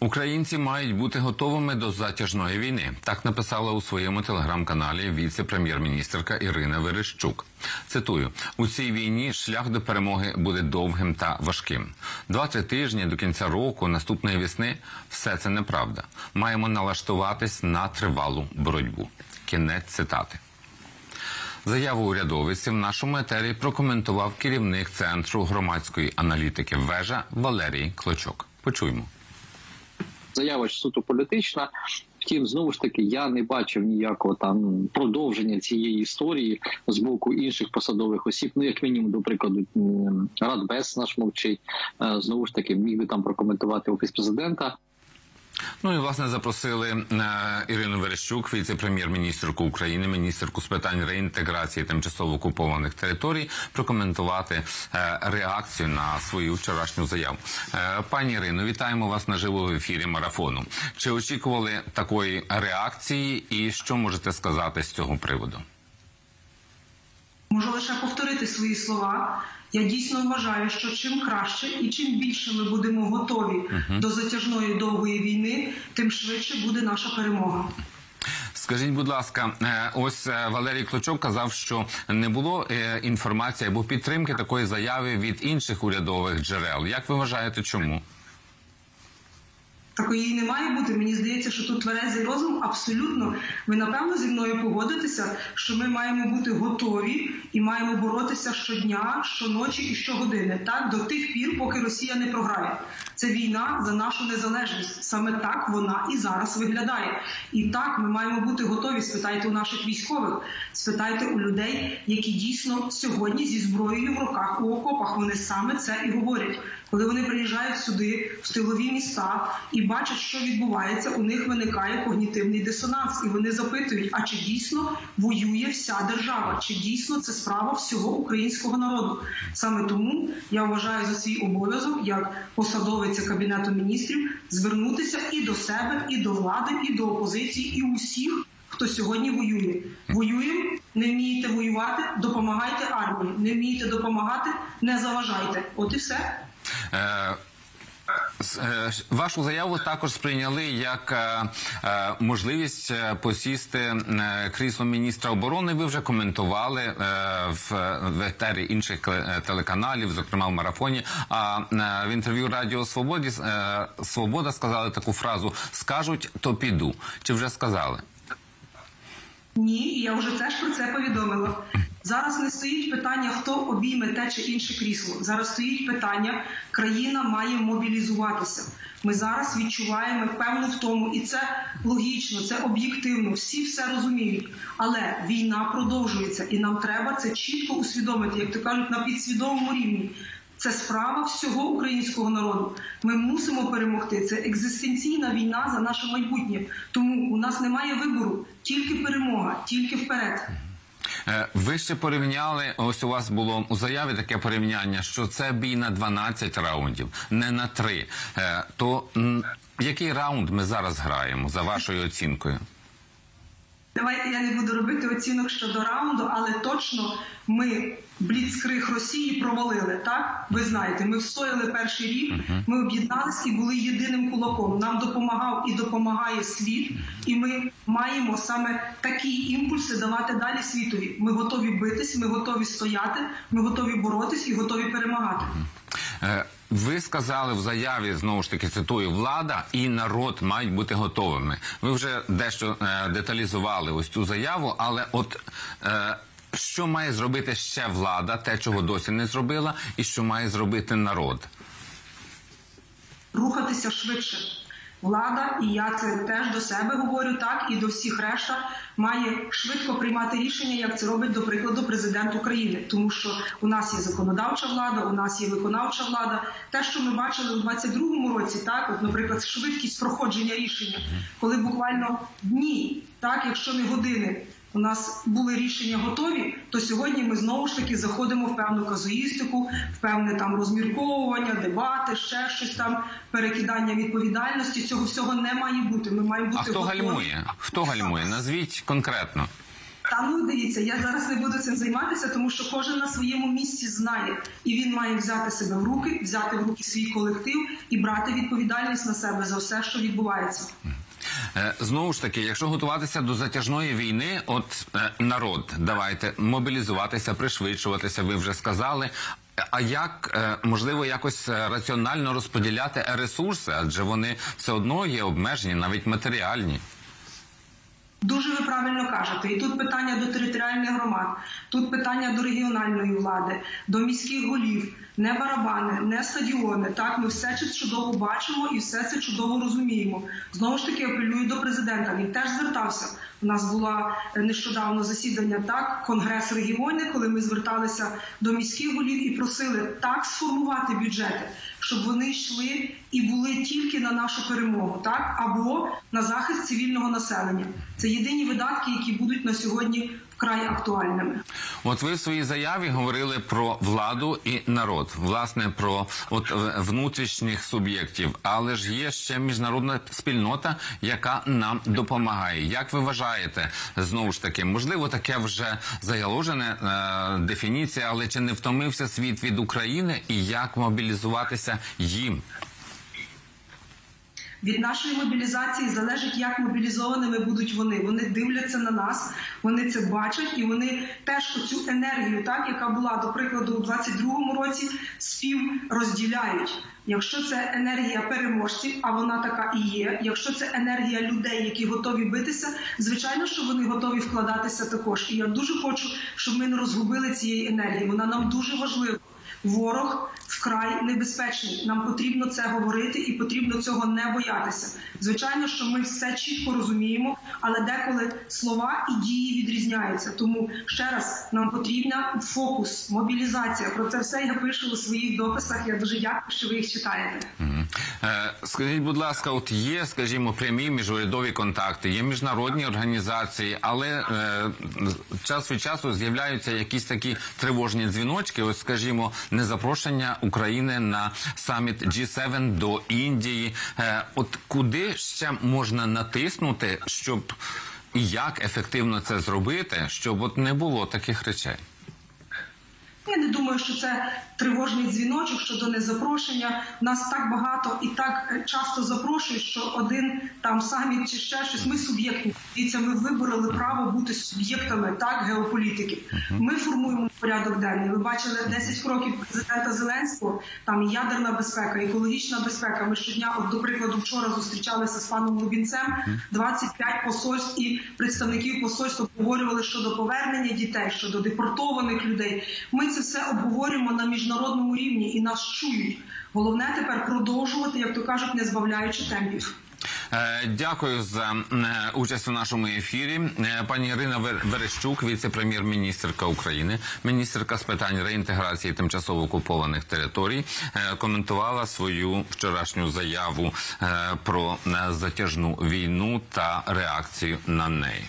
Українці мають бути готовими до затяжної війни. Так написала у своєму телеграм-каналі віце-прем'єр-міністрка Ірина Верещук. Цитую: у цій війні шлях до перемоги буде довгим та важким. Два-три тижні до кінця року, наступної весни, все це неправда. Маємо налаштуватись на тривалу боротьбу. Кінець цитати. Заяву урядовиці в нашому етері прокоментував керівник центру громадської аналітики вежа Валерій Клочок. Почуймо. Заява суто політична. Втім, знову ж таки, я не бачив ніякого там продовження цієї історії з боку інших посадових осіб. Ну, як мінімум, до прикладу, Радбес наш мовчить. Е, Знову ж таки, міг би там прокоментувати офіс президента. Ну і власне запросили е, Ірину Верещук, віце-прем'єр-міністрку України, міністерку з питань реінтеграції тимчасово окупованих територій, прокоментувати е, реакцію на свою вчорашню заяву. Е, пані Ірино, вітаємо вас наживо в ефірі марафону. Чи очікували такої реакції, і що можете сказати з цього приводу? Можу лише повторити свої слова. Я дійсно вважаю, що чим краще і чим більше ми будемо готові до затяжної довгої війни, тим швидше буде наша перемога. Скажіть, будь ласка, е, ось е, Валерій Клочок казав, що не було е, інформації або підтримки такої заяви від інших урядових джерел. Як ви вважаєте, чому? Такої не має бути. Мені здається, що тут тверезий розум абсолютно. Ви напевно зі мною погодитеся, що ми маємо бути готові і маємо боротися щодня, щоночі і щогодини, так до тих пір, поки Росія не програє. Це війна за нашу незалежність. Саме так вона і зараз виглядає. І так ми маємо бути готові. Спитайте у наших військових, спитайте у людей, які дійсно сьогодні зі зброєю в руках у окопах. Вони саме це і говорять. Коли вони приїжджають сюди, в тилові міста, і бачать, що відбувається, у них виникає когнітивний дисонанс, і вони запитують: а чи дійсно воює вся держава? Чи дійсно це справа всього українського народу? Саме тому я вважаю за свій обов'язок як посадовиця кабінету міністрів звернутися і до себе, і до влади, і до опозиції, і усіх. Хто сьогодні воює? Воюємо, не вмієте воювати, допомагайте армії. Не вмієте допомагати, не заважайте. От і все. Е, Вашу заяву також сприйняли як е, е, можливість посісти крісло міністра оборони. Ви вже коментували в, етері інших телеканалів, зокрема в марафоні. А в інтерв'ю Радіо Свободі Свобода сказали таку фразу: скажуть, то піду. Чи вже сказали? Ні, я вже теж про це повідомила. Зараз не стоїть питання, хто обійме те чи інше крісло. Зараз стоїть питання, країна має мобілізуватися. Ми зараз відчуваємо певну втому, і це логічно, це об'єктивно. Всі все розуміють. Але війна продовжується, і нам треба це чітко усвідомити, як то кажуть, на підсвідомому рівні. Це справа всього українського народу. Ми мусимо перемогти. Це екзистенційна війна за наше майбутнє. Тому у нас немає вибору, тільки перемога, тільки вперед. Е, Ви ще порівняли, ось у вас було у заяві таке порівняння, що це бій на 12 раундів, не на 3. Е, То який раунд ми зараз граємо за вашою оцінкою? Давайте я не буду робити оцінок щодо раунду, але точно ми бліцкриг Росії провалили. Так ви знаєте, ми встояли перший рік. Ми об'єднались і були єдиним кулаком. Нам допомагав і допомагає світ, і ми маємо саме такі імпульси давати далі світові. Ми готові битись, ми готові стояти, ми готові боротись і готові перемагати. Ви сказали в заяві знову ж таки цитую, влада і народ мають бути готовими. Ви вже дещо е, деталізували ось цю заяву, але от е, що має зробити ще влада, те, чого досі не зробила, і що має зробити народ? рухатися швидше. Влада, і я це теж до себе говорю, так і до всіх решта має швидко приймати рішення, як це робить, до прикладу, президент України, тому що у нас є законодавча влада, у нас є виконавча влада. Те, що ми бачили у 22-му році, так, от, наприклад, швидкість проходження рішення, коли буквально дні, так, якщо не години. У нас були рішення готові, то сьогодні ми знову ж таки заходимо в певну казуїстику, в певне там розмірковування, дебати, ще щось там, перекидання відповідальності. Цього всього не має бути. Ми маємо бути А хто готові. гальмує? Хто гальмує? Назвіть конкретно. Та ну дивіться, я зараз не буду цим займатися, тому що кожен на своєму місці знає, і він має взяти себе в руки, взяти в руки свій колектив і брати відповідальність на себе за все, що відбувається. Е, Знову ж таки, якщо готуватися до затяжної війни, от е, народ, давайте мобілізуватися, пришвидшуватися. Ви вже сказали. А як е, можливо якось раціонально розподіляти ресурси, адже вони все одно є обмежені, навіть матеріальні. Дуже ви правильно кажете. І тут питання до територіальних громад, тут питання до регіональної влади, до міських голів, не барабани, не стадіони. Так, ми все це чудово бачимо і все це чудово розуміємо. Знову ж таки, апелюю до президента. Він теж звертався. У нас була е, нещодавно засідання, так, конгрес регіонів, коли ми зверталися до міських голів і просили так сформувати бюджети, щоб вони йшли і були тільки на нашу перемогу, так або на захист цивільного населення. Це єдині видатки, які будуть на сьогодні вкрай актуальними. От ви в своїй заяві говорили про владу і народ, власне, про от е, внутрішніх суб'єктів, але ж є ще міжнародна спільнота, яка нам допомагає. Як ви вважаєте, знову ж таки, можливо, таке вже заложене е, дефініція, але чи не втомився світ від України і як мобілізуватися їм? Від нашої мобілізації залежить, як мобілізованими будуть вони. Вони дивляться на нас, вони це бачать, і вони теж оцю енергію, так яка була до прикладу у 22-му році, спів розділяють. Якщо це енергія переможців, а вона така і є. Якщо це енергія людей, які готові битися, звичайно, що вони готові вкладатися також. І я дуже хочу, щоб ми не розгубили цієї енергії. Вона нам дуже важлива. Ворог вкрай небезпечний. Нам потрібно це говорити і потрібно цього не боятися. Звичайно, що ми все чітко розуміємо, але деколи слова і дії відрізняються. Тому ще раз нам потрібна фокус, мобілізація. Про це все я пишу у своїх дописах. Я дуже дякую, що ви їх читаєте. Е, Скажіть, будь ласка, от є, скажімо, прямі міжурядові контакти, є міжнародні організації, але е, час від часу з'являються якісь такі тривожні дзвіночки. Ось, скажімо, незапрошення України на саміт G7 до Індії. Е, от куди ще можна натиснути, щоб і як ефективно це зробити, щоб от не було таких речей? Я не думаю, що це тривожний дзвіночок щодо незапрошення. Нас так багато і так е, часто запрошують, що один там саміт чи ще щось. Ми суб'єктні. Дивіться, ми вибороли право бути суб'єктами так геополітики. Ми формуємо порядок денний. Ви бачили 10 кроків президента Зеленського. Там і ядерна безпека, екологічна безпека. Ми щодня, от до прикладу, вчора зустрічалися з паном Лубінцем. 25 посольств і представників посольств обговорювали щодо повернення дітей, щодо депортованих людей. Ми це все обговорюємо на міжнародному рівні і нас чують. Головне тепер продовжувати, як то кажуть, не збавляючи темпів. Е, Дякую за е, участь у нашому ефірі. Е, Пані Ірина Вер- Верещук, віце-прем'єр-міністрка України, міністерка з питань реінтеграції тимчасово окупованих територій, коментувала свою вчорашню заяву про затяжну війну та реакцію на неї.